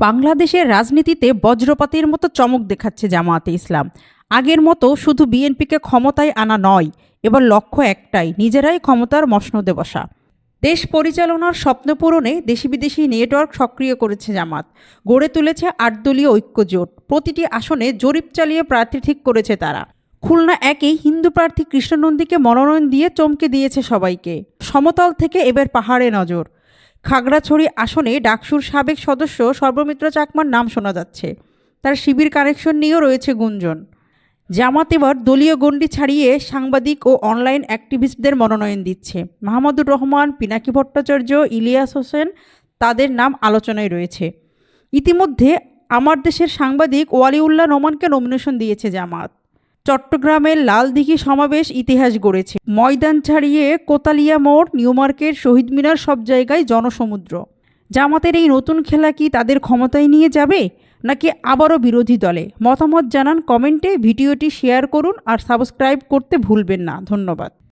বাংলাদেশের রাজনীতিতে বজ্রপাতের মতো চমক দেখাচ্ছে জামায়াতে ইসলাম। আগের মতো শুধু বিএনপিকে ক্ষমতায় আনা নয়, এবার লক্ষ্য একটাই, নিজেরাই ক্ষমতার মসনদে বসা দেশ পরিচালনার স্বপ্ন পূরণে দেশি বিদেশি নেটওয়ার্ক সক্রিয় করেছে জামাত। গড়ে তুলেছে আটদলীয় ঐক্য জোট। প্রতিটি আসনে জরিপ চালিয়ে প্রার্থী ঠিক করেছে তারা। খুলনা একেই হিন্দু প্রার্থী কৃষ্ণনন্দীকে মনোনয়ন দিয়ে চমকে দিয়েছে সবাইকে। সমতল থেকে এবার পাহাড়ে নজর। খাগড়াছড়ি আসনে ডাকসুর সাবেক সদস্য সর্বমিত্র চাকমার নাম শোনা যাচ্ছে। তার শিবির কানেকশন নিয়েও রয়েছে গুঞ্জন। জামাত এবার দলীয় গণ্ডি ছাড়িয়ে সাংবাদিক ও অনলাইন অ্যাক্টিভিস্টদের মনোনয়ন দিচ্ছে। মাহমুদুর রহমান, পিনাকি ভট্টাচার্য, ইলিয়াস হোসেন, তাদের নাম আলোচনায় রয়েছে। ইতিমধ্যে আমার দেশের সাংবাদিক ওয়ালিউল্লাহ নোমানকে নমিনেশন দিয়েছে জামাত। চট্টগ্রামের লালদিঘি সমাবেশ ইতিহাস গড়েছে। ময়দান ছাড়িয়ে কোতালিয়া মোড়, নিউ মার্কেট, শহীদ মিনার সব জায়গায় জনসমুদ্র। জামাতের এই নতুন খেলা কি তাদের ক্ষমতায় নিয়ে যাবে? নাকি আবারও বিরোধী দলে? মতামত জানান কমেন্টে, ভিডিওটি শেয়ার করুন আর সাবস্ক্রাইব করতে ভুলবেন না। ধন্যবাদ।